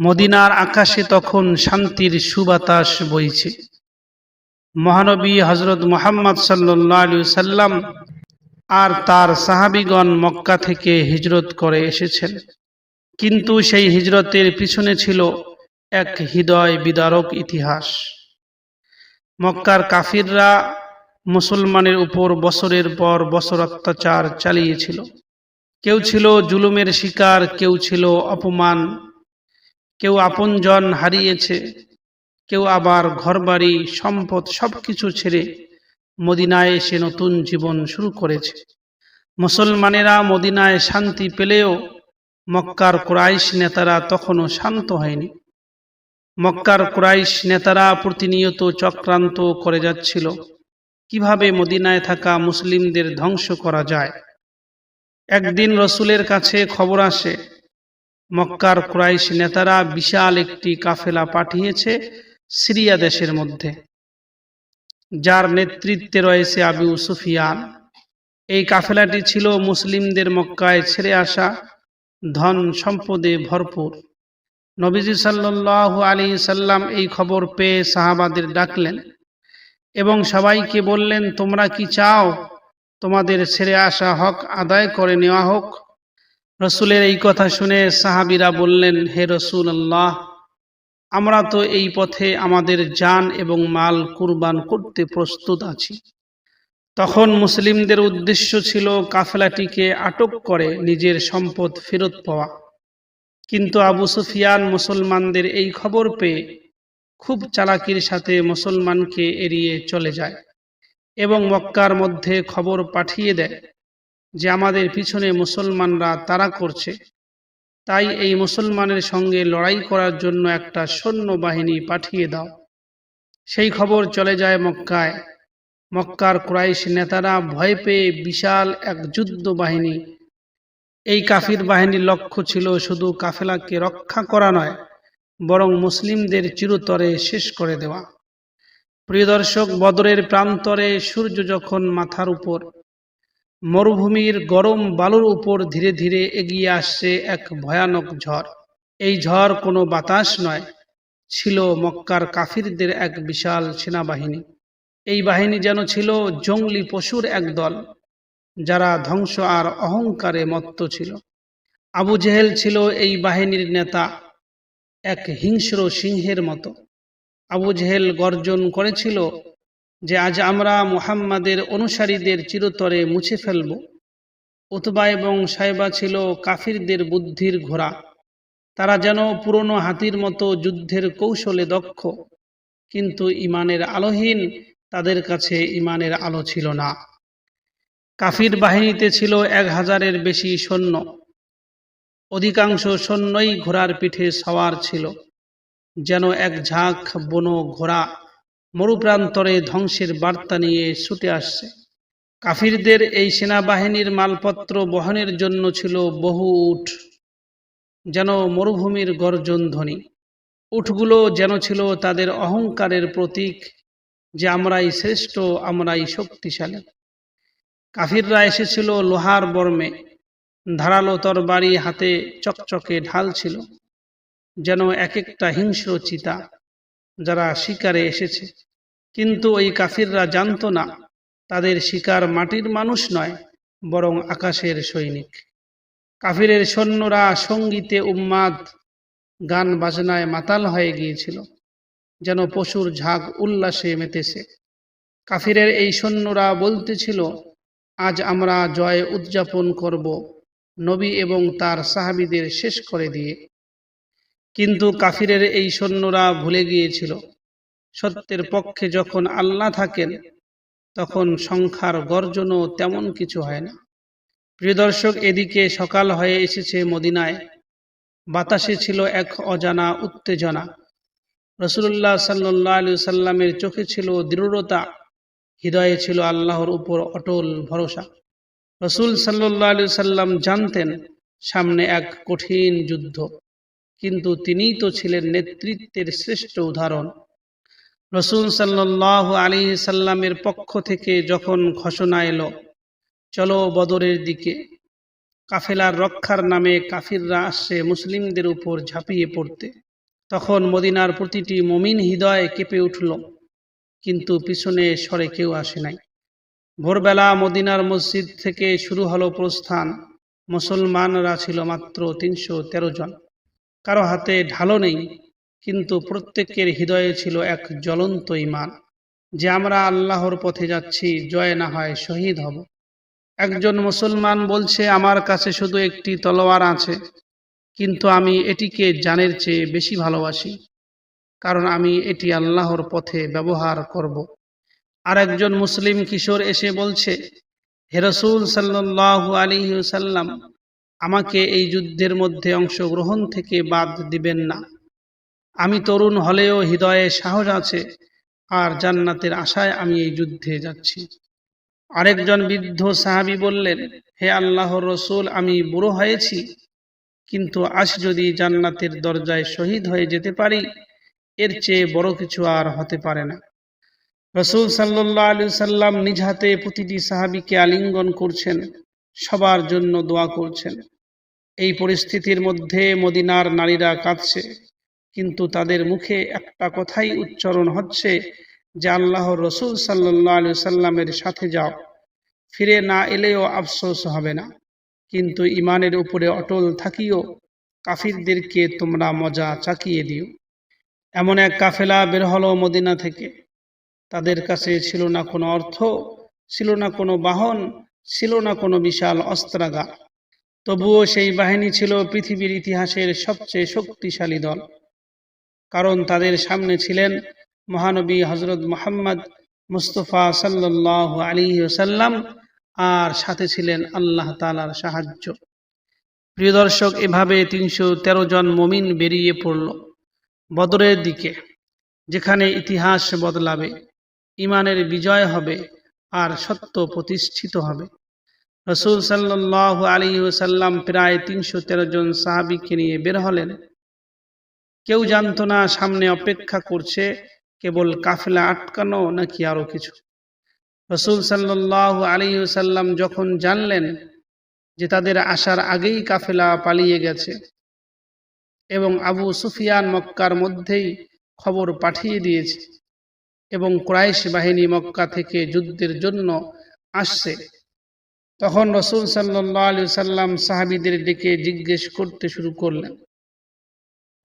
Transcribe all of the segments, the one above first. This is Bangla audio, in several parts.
মদিনার আকাশে তখন শান্তির সুবাতাস বইছে। মহানবী হজরত মোহাম্মদ সাল্লি সাল্লাম আর তার সাহাবিগণ মক্কা থেকে হিজরত করে এসেছেন। কিন্তু সেই হিজরতের পিছনে ছিল এক হৃদয় বিদারক ইতিহাস। মক্কার কাফিররা মুসলমানের উপর বছরের পর বছর অত্যাচার চালিয়েছিল। কেউ ছিল জুলুমের শিকার, কেউ ছিল অপমান। কেউ আপনজন হারিয়েছে, কেউ আবার ঘরবাড়ি, সম্পদ সব কিছু ছেড়ে মদিনায় এসে নতুন জীবন শুরু করেছে। মুসলমানেরা মদিনায় শান্তি পেলেও মক্কার ক্রাইশ নেতারা তখনও শান্ত হয়নি। মক্কার ক্রাইশ নেতারা প্রতিনিয়ত চক্রান্ত করে যাচ্ছিল, কীভাবে মদিনায় থাকা মুসলিমদের ধ্বংস করা যায়? একদিন রসুলের কাছে খবর আসে মক্কার ক্রাইশ নেতারা বিশাল একটি কাফেলা পাঠিয়েছে সিরিয়া দেশের মধ্যে। যার নেতৃত্বে রয়েছে আবু সুফিয়ান। এই কাফেলাটি ছিল মুসলিমদের মক্কায় ছেড়ে আসা ধন সম্পদে ভরপুর। নবীজি সাল্লাল্লাহু আলী সাল্লাম এই খবর পেয়ে সাহাবাদের ডাকলেন এবং সবাইকে বললেন, তোমরা কি চাও? তোমাদের ছেড়ে আসা হক আদায় করে নেওয়া হোক। রসুলের এই কথা শুনে সাহাবিরা বললেন, হে রসুল আল্লাহ আমরা তো এই পথে আমাদের যান এবং মাল কুরবান করতে প্রস্তুত আছি। তখন মুসলিমদের উদ্দেশ্য ছিল কাফেলাটিকে আটক করে নিজের সম্পদ ফেরত পাওয়া। কিন্তু আবু সুফিয়ান মুসলমানদের এই খবর পেয়ে খুব চালাকির সাথে মুসলমানকে এড়িয়ে চলে যায় এবং মক্কার মধ্যে খবর পাঠিয়ে দেয়। যে আমাদের পিছনে মুসলমানরা তারা করছে, তাই এই মুসলমানের সঙ্গে লড়াই করার জন্য একটা সৈন্য বাহিনী পাঠিয়ে দাও। সেই খবর চলে যায় মক্কায়। মক্কার ক্রাইশ নেতারা ভয় পেয়ে বিশাল এক যুদ্ধ বাহিনী এই কাফির বাহিনীর লক্ষ্য ছিল শুধু কাফেলাকে রক্ষা করা নয়, বরং মুসলিমদের চিরতরে শেষ করে দেওয়া। প্রিয় দর্শক, বদরের প্রান্তরে সূর্য যখন মাথার উপর মরুভূমির গরম বালুর উপর ধীরে ধীরে এগিয়ে আসছে এক ভয়ানক ঝড়। এই ঝড় কোনো বাতাস নয়, ছিল মক্কার কাফিরদের এক বিশাল সেনাবাহিনী। এই বাহিনী যেন ছিল জঙ্গলি পশুর এক দল, যারা ধ্বংস আর অহংকারে মত্ত ছিল। আবু জেহেল ছিল এই বাহিনীর নেতা, এক হিংস্র সিংহের মতো। আবু জেহেল গর্জন করেছিল যে আজ আমরা মুহাম্মাদের অনুসারীদের চিরতরে মুছে ফেলব। উতবা এবং সাহেবা ছিল কাফিরদের বুদ্ধির ঘোড়া। তারা যেন পুরনো হাতির মতো যুদ্ধের কৌশলে দক্ষ, কিন্তু ইমানের আলোহীন তাদের কাছে ইমানের আলো ছিল না। কাফির বাহিনীতে ছিল এক হাজারের বেশি সৈন্য। অধিকাংশ সৈন্যই ঘোড়ার পিঠে সওয়ার ছিল, যেন এক ঝাঁক বনো ঘোড়া মরুপ্রান্তরে ধ্বংসের বার্তা নিয়ে ছুটে আসছে। কাফিরদের এই সেনাবাহিনীর মালপত্র বহনের জন্য ছিল বহু উঠ। যেন মরুভূমির গর্জন ধ্বনি। উঠগুলো যেন ছিল তাদের অহংকারের প্রতীক, যে আমরাই শ্রেষ্ঠ, আমরাই শক্তিশালী। কাফিররা এসেছিল লোহার বর্মে। ধারালো তরবারি হাতে চকচকে ঢাল ছিল, যেন এক একটা হিংস্র চিতা। যারা শিকারে এসেছে। কিন্তু ওই কাফিররা জানত না, তাদের শিকার মাটির মানুষ নয়, বরং আকাশের সৈনিক। কাফিরের সৈন্যরা সঙ্গীতে উম্মাদ, গান বাজনায় মাতাল হয়ে গিয়েছিল, যেন পশুর ঝাঁক উল্লাসে মেতেছে। কাফিরের এই সৈন্যরা বলতেছিল, আজ আমরা জয় উদযাপন করব নবী এবং তার সাহাবিদের শেষ করে দিয়ে। কিন্তু কাফিরের এই সৈন্যরা ভুলে গিয়েছিল। সত্যের পক্ষে যখন আল্লাহ থাকেন তখন সংখ্যার গর্জনও তেমন কিছু হয় না। প্রিয় দর্শক এদিকে সকাল হয়ে এসেছে মদিনায়। বাতাসে ছিল এক অজানা উত্তেজনা। রসুল্লাহ সাল্লাহ আলু সাল্লামের চোখে ছিল দৃঢ়তা। হৃদয়ে ছিল আল্লাহর উপর অটল ভরসা। রসুল সাল্লাহ সাল্লাম জানতেন সামনে এক কঠিন যুদ্ধ। কিন্তু তিনিই তো ছিলেন নেতৃত্বের শ্রেষ্ঠ উদাহরণ। রসুল সাল্লাহ আলী সাল্লামের পক্ষ থেকে যখন ঘোষণা এলো, চলো বদরের দিকে, কাফেলার রক্ষার নামে কাফিররা আসছে মুসলিমদের উপর ঝাঁপিয়ে পড়তে। তখন মদিনার প্রতিটি মমিন হৃদয় কেঁপে উঠল, কিন্তু পিছনে সরে কেউ আসে নাই। ভোরবেলা মদিনার মসজিদ থেকে শুরু হলো প্রস্থান। মুসলমানরা ছিল মাত্র তিনশো তেরো জন। কারও হাতে ঢালো নেই, কিন্তু প্রত্যেকের হৃদয়ে ছিল এক জ্বলন্ত ইমান যে আমরা আল্লাহর পথে যাচ্ছি, জয় না হয় শহীদ হব। একজন মুসলমান বলছে, আমার কাছে শুধু একটি তলোয়ার আছে, কিন্তু আমি এটিকে জানের চেয়ে বেশি ভালোবাসি, কারণ আমি এটি আল্লাহর পথে ব্যবহার করব। আর একজন মুসলিম কিশোর এসে বলছে হেরসুল সাল্লাল্লাহু আলাইহি সাল্লাম আমাকে এই যুদ্ধের মধ্যে অংশগ্রহণ থেকে বাদ দিবেন না। আমি তরুণ হলেও হৃদয়ে সাহস আছে, আর জান্নাতের আশায় আমি এই যুদ্ধে যাচ্ছি। আরেকজন বৃদ্ধ সাহাবী বললেন, হে আল্লাহর রসুল, আমি বুড়ো হয়েছি, কিন্তু আজ যদি জান্নাতের দরজায় শহীদ হয়ে যেতে পারি, এর চেয়ে বড় কিছু আর হতে পারে না। রসুল সাল্লাহ আলু সাল্লাম নিজ হাতে প্রতিটি সাহাবিকে আলিঙ্গন করছেন। সবার জন্য দোয়া করছেন। এই পরিস্থিতির মধ্যে মদিনার নারীরা কাঁদছে, কিন্তু তাদের মুখে একটা কথাই উচ্চারণ হচ্ছে যে, আল্লাহর রসুল সাল্লাহ আলু সাল্লামের সাথে যাও, ফিরে না এলেও আফসোস হবে না। কিন্তু ইমানের উপরে অটল থাকিও, কাফিরদেরকে তোমরা মজা চাকিয়ে দিও। এমন এক কাফেলা বের হলো মদিনা থেকে। তাদের কাছে ছিল না কোনো অর্থ, ছিল না কোনো বাহন ছিল না কোনো বিশাল অস্ত্রাগার। তবুও সেই বাহিনী ছিল পৃথিবীর ইতিহাসের সবচেয়ে শক্তিশালী দল। কারণ তাদের সামনে ছিলেন মহানবী হজরত মোহাম্মদ মুস্তফা সাল্লাহ আলী সাল্লাম আর সাথে ছিলেন আল্লাহ তালার সাহায্য। প্রিয় দর্শক, এভাবে তিনশো তেরো জন মমিন বেরিয়ে পড়ল বদরের দিকে, যেখানে ইতিহাস বদলাবে ইমানের বিজয় হবে আর সত্য প্রতিষ্ঠিত হবে। রসুল সাল্লাহ আলী সাল্লাম প্রায় তিনশো তেরো জন সাহাবিকে নিয়ে বের হলেন। কেউ জানতো না সামনে অপেক্ষা করছে কেবল কাফেলা আটকানো নাকি আরও কিছু। রসুল সাল্লাহ আলী সাল্লাম যখন জানলেন যে তাদের আসার আগেই কাফেলা পালিয়ে গেছে এবং আবু সুফিয়ান মক্কার মধ্যেই খবর পাঠিয়ে দিয়েছে এবং ক্রাইশ বাহিনী মক্কা থেকে যুদ্ধের জন্য আসছে তখন রসুল সাল্লাহ আলী সাল্লাম সাহাবিদের ডেকে জিজ্ঞেস করতে শুরু করলেন।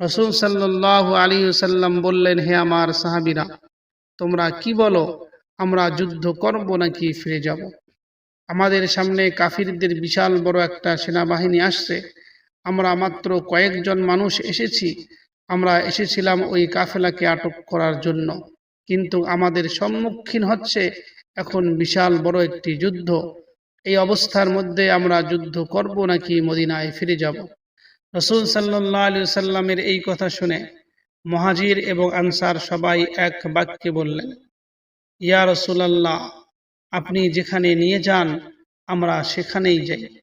রসুল সাল্লাহ আলী সাল্লাম বললেন, হে আমার সাহাবিরা, তোমরা কি বলো, আমরা যুদ্ধ করব নাকি ফিরে যাব? আমাদের সামনে কাফিরদের বিশাল বড় একটা সেনাবাহিনী আসছে। আমরা মাত্র কয়েকজন মানুষ এসেছি। আমরা এসেছিলাম ওই কাফেলাকে আটক করার জন্য। কিন্তু আমাদের সম্মুখীন হচ্ছে এখন বিশাল বড় একটি যুদ্ধ। এই অবস্থার মধ্যে আমরা যুদ্ধ করব নাকি মদিনায় ফিরে যাব? রসুল সাল্লাহ আলী সাল্লামের এই কথা শুনে মহাজির এবং আনসার সবাই এক বাক্যে বললেন, ইয়া রসুলাল্লাহ, আপনি যেখানে নিয়ে যান, আমরা সেখানেই যাই।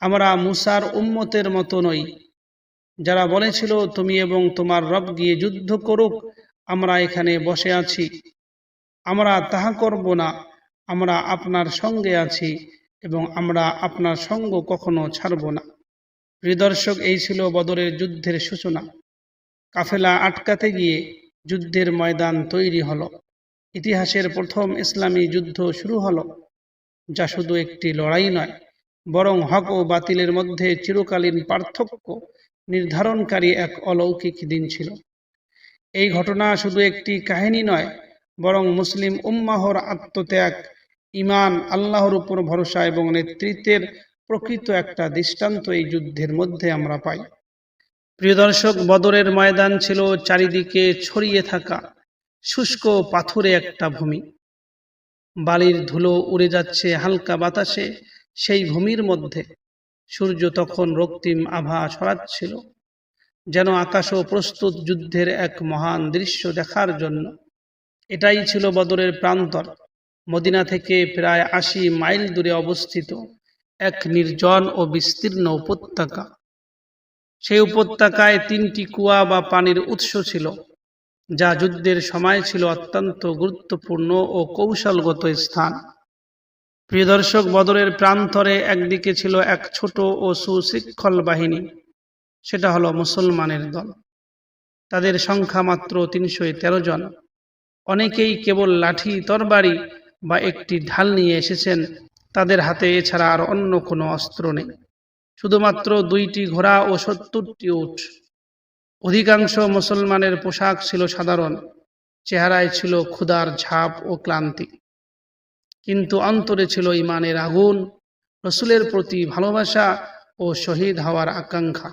আমরা মুসার উম্মতের মতো নই। যারা বলেছিল, তুমি এবং তোমার রব গিয়ে যুদ্ধ করুক, আমরা এখানে বসে আছি। আমরা তাহা করব না। আমরা আপনার সঙ্গে আছি এবং আমরা আপনার সঙ্গ কখনো ছাড়ব না। প্রিদর্শক এই ছিল বদরের যুদ্ধের সূচনা। কাফেলা আটকাতে গিয়ে যুদ্ধের ময়দান তৈরি হলো। ইতিহাসের প্রথম ইসলামী যুদ্ধ শুরু হলো, যা শুধু একটি লড়াই নয়, বরং হক ও বাতিলের মধ্যে চিরকালীন পার্থক্য নির্ধারণকারী এক অলৌকিক দিন ছিল। এই ঘটনা শুধু একটি কাহিনী নয়, বরং মুসলিম উম্মাহর আত্মত্যাগ ইমান, আল্লাহর উপর ভরসা এবং নেতৃত্বের প্রকৃত একটা দৃষ্টান্ত এই যুদ্ধের মধ্যে আমরা পাই। প্রিয় দর্শক, বদরের ময়দান ছিল চারিদিকে ছড়িয়ে থাকা শুষ্ক পাথুরে একটা ভূমি। বালির ধুলো উড়ে যাচ্ছে হালকা বাতাসে সেই ভূমির মধ্যে। সূর্য তখন রক্তিম আভা ছড়াচ্ছিল, যেন আকাশও প্রস্তুত যুদ্ধের এক মহান দৃশ্য দেখার জন্য। এটাই ছিল বদরের প্রান্তর। মদিনা থেকে প্রায় আশি মাইল দূরে অবস্থিত এক নির্জন ও বিস্তীর্ণ উপত্যকা। সেই উপত্যকায় তিনটি কুয়া বা পানির উৎস ছিল, যা যুদ্ধের সময় ছিল অত্যন্ত গুরুত্বপূর্ণ ও কৌশলগত স্থান। প্রিয় দর্শক, বদরের প্রান্তরে একদিকে ছিল এক ছোট ও সুশৃঙ্খল বাহিনী, সেটা হলো মুসলমানের দল। তাদের সংখ্যা মাত্র তিনশো তেরো জন। অনেকেই কেবল লাঠি, তরবারি বা একটি ঢাল নিয়ে এসেছেন, তাদের হাতে এছাড়া আর অন্য কোনো অস্ত্র নেই। শুধুমাত্র দুইটি ঘোড়া ও সত্তরটি উঠ অধিকাংশ মুসলমানের পোশাক ছিল সাধারণ, চেহারায় ছিল ক্ষুধার ঝাপ ও ক্লান্তি। কিন্তু অন্তরে ছিল ইমানের আগুন, রসুলের প্রতি ভালোবাসা ও শহীদ হওয়ার আকাঙ্ক্ষা।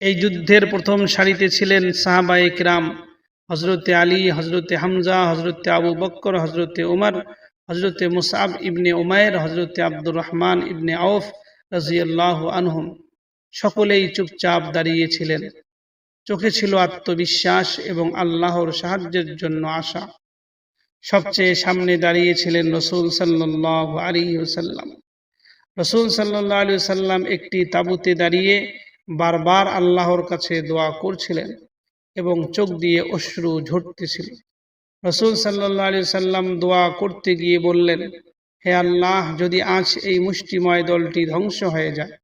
এই যুদ্ধের প্রথম সারিতে ছিলেন সাহাবা ইকরাম হজরতে আলী, হজরতে হামজা, হজরতে আবু বক্কর, হজরতে উমর, হজরতে মুসাব ইবনে উমায়ের হজরতে আব্দুর রহমান ইবনে আউফ রাজিয়াল্লাহ আনহুম। সকলেই চুপচাপ দাঁড়িয়েছিলেন। চোখে ছিল আত্মবিশ্বাস এবং আল্লাহর সাহায্যের জন্য আশা। সবচেয়ে সামনে দাঁড়িয়েছিলেন রসুল সাল্লাহ আলী সাল্লাম রসুল সাল্লাহ আলী সাল্লাম একটি তাঁবুতে দাঁড়িয়ে বারবার আল্লাহর কাছে দোয়া করছিলেন। এবং চোখ দিয়ে অশ্রু ঝরতেছিল। রসুল সাল্লাহ আলী সাল্লাম দোয়া করতে গিয়ে বললেন, হে আল্লাহ, যদি আজ এই মুষ্টিময় দলটি ধ্বংস হয়ে যায়,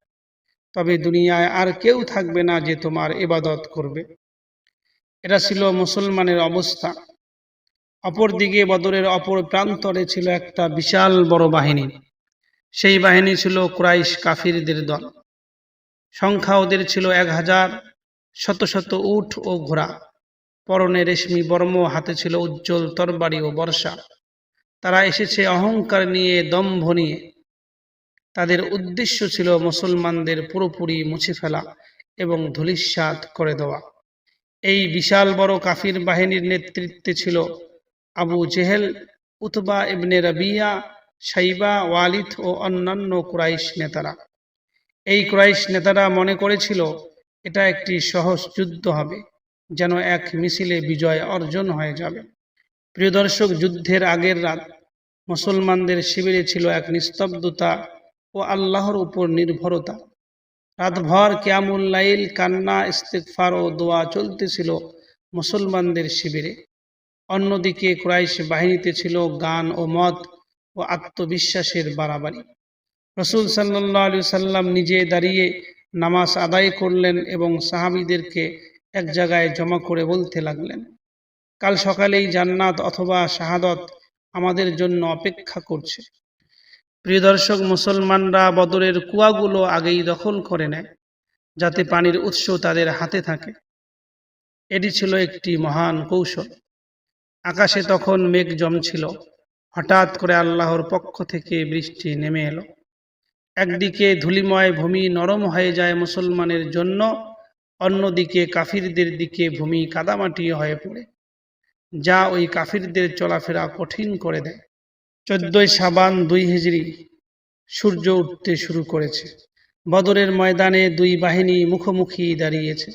তবে দুনিয়ায় আর কেউ থাকবে না যে তোমার এবাদত করবে। এটা ছিল মুসলমানের অবস্থা। অপরদিকে বদরের অপর প্রান্তরে ছিল একটা বিশাল বড় বাহিনী। সেই বাহিনী ছিল ক্রাইশ কাফিরদের দল। সংখ্যা ওদের ছিল এক হাজার। শত শত উট ও ঘোড়া। পরনে রেশমি বর্ম, হাতে ছিল উজ্জ্বল তরবারি ও বর্ষা। তারা এসেছে অহংকার নিয়ে, দম্ভ নিয়ে। তাদের উদ্দেশ্য ছিল মুসলমানদের পুরোপুরি মুছে ফেলা এবং ধূলিস্যাৎ করে দেওয়া। এই বিশাল বড় কাফির বাহিনীর নেতৃত্বে ছিল Abu Jahl, Utba ibn Rabia, Shaiba, Walid ও অন্যান্য কুরাইশ নেতারা। এই ক্রাইশ নেতারা মনে করেছিল এটা একটি সহজ যুদ্ধ হবে, যেন এক মিছিলে বিজয় অর্জন হয়ে যাবে। প্রিয় দর্শক, যুদ্ধের আগের রাত মুসলমানদের শিবিরে ছিল এক নিস্তব্ধতা ও আল্লাহর উপর নির্ভরতা। রাতভর ক্যামুল্লাইল কান্না ইস্তেকফার ও দোয়া চলতেছিল মুসলমানদের শিবিরে। অন্যদিকে ক্রাইশ বাহিনীতে ছিল গান ও মত ও আত্মবিশ্বাসের বাড়াবাড়ি। রসুল সাল্লাহ সাল্লাম নিজে দাঁড়িয়ে নামাজ আদায় করলেন এবং সাহাবিদেরকে এক জায়গায় জমা করে বলতে লাগলেন, কাল সকালেই জান্নাত অথবা শাহাদত আমাদের জন্য অপেক্ষা করছে। প্রিয় দর্শক, মুসলমানরা বদরের কুয়াগুলো আগেই দখল করে নেয়, যাতে পানির উৎস তাদের হাতে থাকে। এটি ছিল একটি মহান কৌশল। আকাশে তখন মেঘ জমছিল। হঠাৎ করে আল্লাহর পক্ষ থেকে বৃষ্টি নেমে এলো। একদিকে ধুলিময় ভূমি নরম হয়ে যায় মুসলমানের জন্য, অন্যদিকে কাফিরদের দিকে ভূমি কাদামাটি হয়ে পড়ে, যা ওই কাফিরদের চলাফেরা কঠিন করে দেয়। চোদ্দই সাবান দুই হিজড়ি সূর্য উঠতে শুরু করেছে। বদরের ময়দানে দুই বাহিনী মুখোমুখি দাঁড়িয়েছে।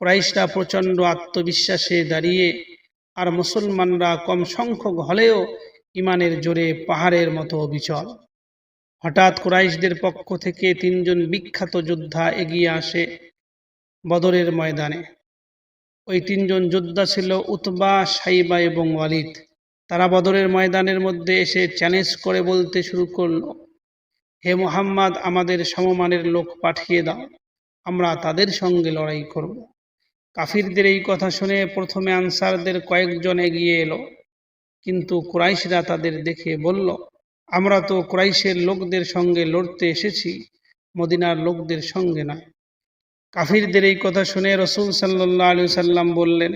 ক্রাইশরা প্রচণ্ড আত্মবিশ্বাসে দাঁড়িয়ে, আর মুসলমানরা কম সংখ্যক হলেও ইমানের জোরে পাহাড়ের মতো বিচল হঠাৎ কুরাইশদের পক্ষ থেকে তিনজন বিখ্যাত যোদ্ধা এগিয়ে আসে বদরের ময়দানে। ওই তিনজন যোদ্ধা ছিল উতবা, সাইবা এবং ওয়ালিদ। তারা বদরের ময়দানের মধ্যে এসে চ্যালেঞ্জ করে বলতে শুরু করল, হে মোহাম্মদ, আমাদের সমমানের লোক পাঠিয়ে দাও, আমরা তাদের সঙ্গে লড়াই করব। কাফিরদের এই কথা শুনে প্রথমে আনসারদের কয়েকজন এগিয়ে এলো, কিন্তু কুরাইশরা তাদের দেখে বলল আমরা তো ক্রাইশের লোকদের সঙ্গে লড়তে এসেছি, মদিনার লোকদের সঙ্গে নয় কাফিরদের এই কথা শুনে রসুল সাল্লাহ আলু সাল্লাম বললেন,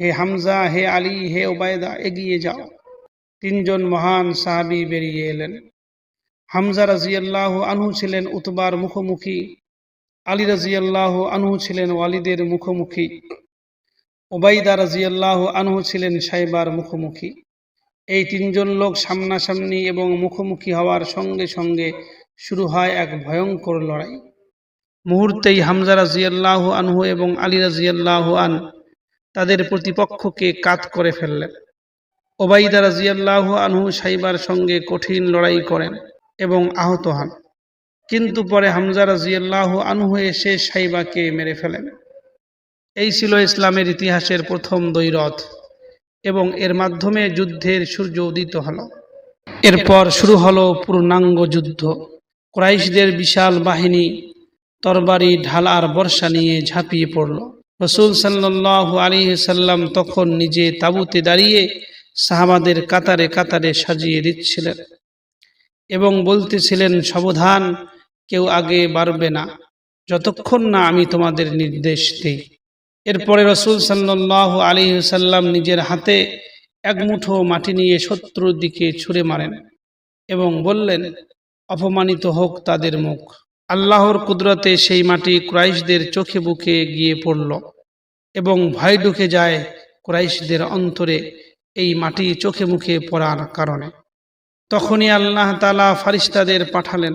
হে হামজা, হে আলী, হে ওবায়দা, এগিয়ে যাও। তিনজন মহান সাহাবি বেরিয়ে এলেন। হামজা রাজিয়াল্লাহ আনহু ছিলেন উতবার মুখোমুখি, আলী রাজিয়াল্লাহ আনহু ছিলেন ওয়ালিদের মুখোমুখি ওবাইদা রাজিয়াল্লাহ আনহু ছিলেন সাইবার মুখোমুখি। এই তিনজন লোক সামনাসামনি এবং মুখোমুখি হওয়ার সঙ্গে সঙ্গে শুরু হয় এক ভয়ঙ্কর লড়াই। মুহূর্তেই হামজা রাজিয়াল্লাহ আনহু এবং আলী রাজিয়াল্লাহ আন তাদের প্রতিপক্ষকে কাত করে ফেললেন। ওবাইদা রাজিয়াল্লাহ আনহু সাইবার সঙ্গে কঠিন লড়াই করেন এবং আহত হন। কিন্তু পরে হামজা রাজিয়াল্লাহ আনহু এসে সাইবাকে মেরে ফেলেন। এই ছিল ইসলামের ইতিহাসের প্রথম দৈরথ এবং এর মাধ্যমে যুদ্ধের সূর্য উদিত হল। এরপর শুরু হলো পূর্ণাঙ্গ যুদ্ধ। ক্রাইশদের বিশাল বাহিনী তরবারি ঢাল আর বর্ষা নিয়ে ঝাঁপিয়ে পড়ল। রসুল সাল্লাহ আলী সাল্লাম তখন নিজে তাঁবুতে দাঁড়িয়ে সাহাবাদের কাতারে কাতারে সাজিয়ে দিচ্ছিলেন এবং বলতেছিলেন সাবধান কেউ আগে বাড়বে না। যতক্ষণ না আমি তোমাদের নির্দেশ দিই। এরপরে রসুল সাল্লাহ আলী সাল্লাম নিজের হাতে এক মুঠো মাটি নিয়ে শত্রুর দিকে ছুঁড়ে মারেন এবং বললেন, অপমানিত হোক তাদের মুখ। আল্লাহর কুদরতে সেই মাটি ক্রাইশদের চোখে বুকে গিয়ে পড়ল এবং ভয় ঢুকে যায় ক্রাইশদের অন্তরে এই মাটি চোখে মুখে পড়ার কারণে। তখনই আল্লাহ তালা ফারিস্তাদের পাঠালেন,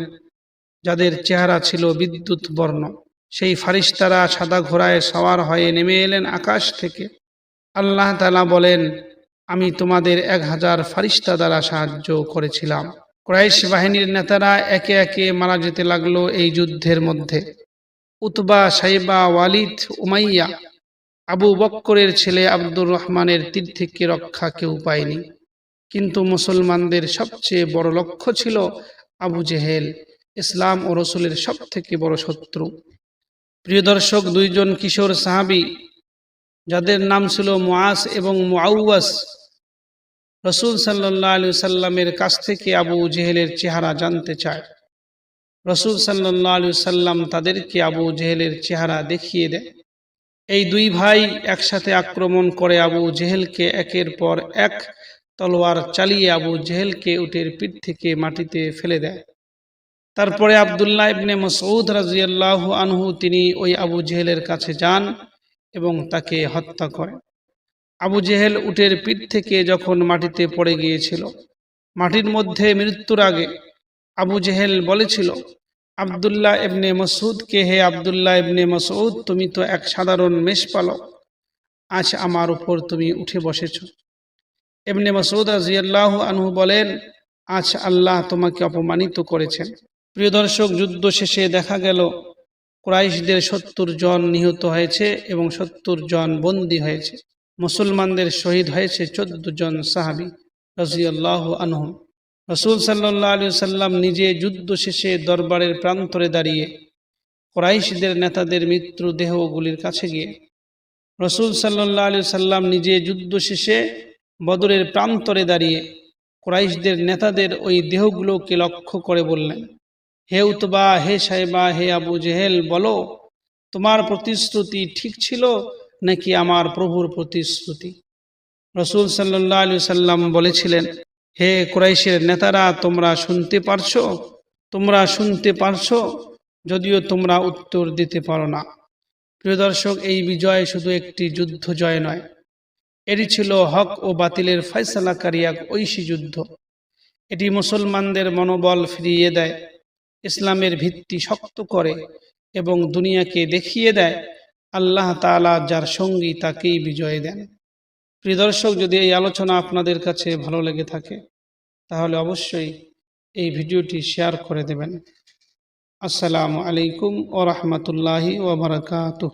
যাদের চেহারা ছিল বিদ্যুৎ বর্ণ। সেই ফারিস্তারা সাদা ঘোড়ায় সওয়ার হয়ে নেমে এলেন আকাশ থেকে। আল্লাহ তালা বলেন, আমি তোমাদের এক হাজার ফারিস্তা দ্বারা সাহায্য করেছিলাম। ক্রাইশ বাহিনীর নেতারা একে একে মারা যেতে লাগল এই যুদ্ধের মধ্যে। উতবা সাইবা ওয়ালিদ উমাইয়া, আবু বক্করের ছেলে আব্দুর রহমানের তীর থেকে রক্ষা কেউ পায়নি। কিন্তু মুসলমানদের সবচেয়ে বড় লক্ষ্য ছিল আবু জেহেল, ইসলাম ও রসুলের সব থেকে বড় শত্রু। প্রিয় দর্শক, দুইজন কিশোর সাহাবি, যাদের নাম ছিল মুআস এবং মুআউয়াস রসুল সাল্লাহ আলু সাল্লামের কাছ থেকে আবু জেহেলের চেহারা জানতে চায়। রসুল সাল্লাহ আলু সাল্লাম তাদেরকে আবু জেহেলের চেহারা দেখিয়ে দেয়। এই দুই ভাই একসাথে আক্রমণ করে আবু জেহেলকে একের পর এক তলোয়ার চালিয়ে আবু জেহেলকে উটের পিঠ থেকে মাটিতে ফেলে দেয়। তারপরে আবদুল্লাহ ইবনে মসউদ রাজিয়াল্লাহ আনহু তিনি ওই আবু জেহেলের কাছে যান এবং তাকে হত্যা করেন। আবু জেহেল উটের পিঠ থেকে যখন মাটিতে পড়ে গিয়েছিল, মাটির মধ্যে মৃত্যুর আগে আবু জেহেল বলেছিল, আবদুল্লাহ ইবনে মসউদকে হে আবদুল্লাহ ইবনে মসউদ, তুমি তো এক সাধারণ মেষপালক আজ আমার উপর তুমি উঠে বসেছ। এমনি মসউদ রাজিয়াল্লাহ আনহু বলেন, আজ আল্লাহ তোমাকে অপমানিত করেছেন। প্রিয় দর্শক, যুদ্ধ শেষে দেখা গেল, ক্রাইশদের সত্তর জন নিহত হয়েছে এবং সত্তর জন বন্দী হয়েছে। মুসলমানদের শহীদ হয়েছে চোদ্দ জন সাহাবি রাজিয়াল্লাহ আনহু রসুল সাল্লাহ আলু সাল্লাম নিজে যুদ্ধ শেষে দরবারের প্রান্তরে দাঁড়িয়ে ক্রাইশদের নেতাদের মৃত্যু দেহগুলির কাছে গিয়ে রসুল সাল্লাহ আলু সাল্লাম নিজে যুদ্ধ শেষে বদরের প্রান্তরে দাঁড়িয়ে ক্রাইশদের নেতাদের ওই দেহগুলোকে লক্ষ্য করে বললেন হে উতবা, হে সাহেবা হে আবু জেহেল, বলো, তোমার প্রতিশ্রুতি ঠিক ছিল নাকি আমার প্রভুর প্রতিশ্রুতি? রসুল সাল্লাহ আলু সাল্লাম বলেছিলেন, হে কুরাইশের নেতারা, তোমরা শুনতে পারছ? তোমরা শুনতে পারছ? যদিও তোমরা উত্তর দিতে পারো না। প্রিয় দর্শক, এই বিজয় শুধু একটি যুদ্ধ জয় নয়। এটি ছিল হক ও বাতিলের ফয়সালাকারী এক ঐশী যুদ্ধ। এটি মুসলমানদের মনোবল ফিরিয়ে দেয়। ইসলামের ভিত্তি শক্ত করে এবং দুনিয়াকে দেখিয়ে দেয়, আল্লাহ তালা যার সঙ্গী তাকেই বিজয় দেন। প্রিয় দর্শক, যদি এই আলোচনা আপনাদের কাছে ভালো লেগে থাকে, তাহলে অবশ্যই এই ভিডিওটি শেয়ার করে দেবেন। আসসালামু আলাইকুম ও রহমতুল্লাহি ওবরাকাতুহ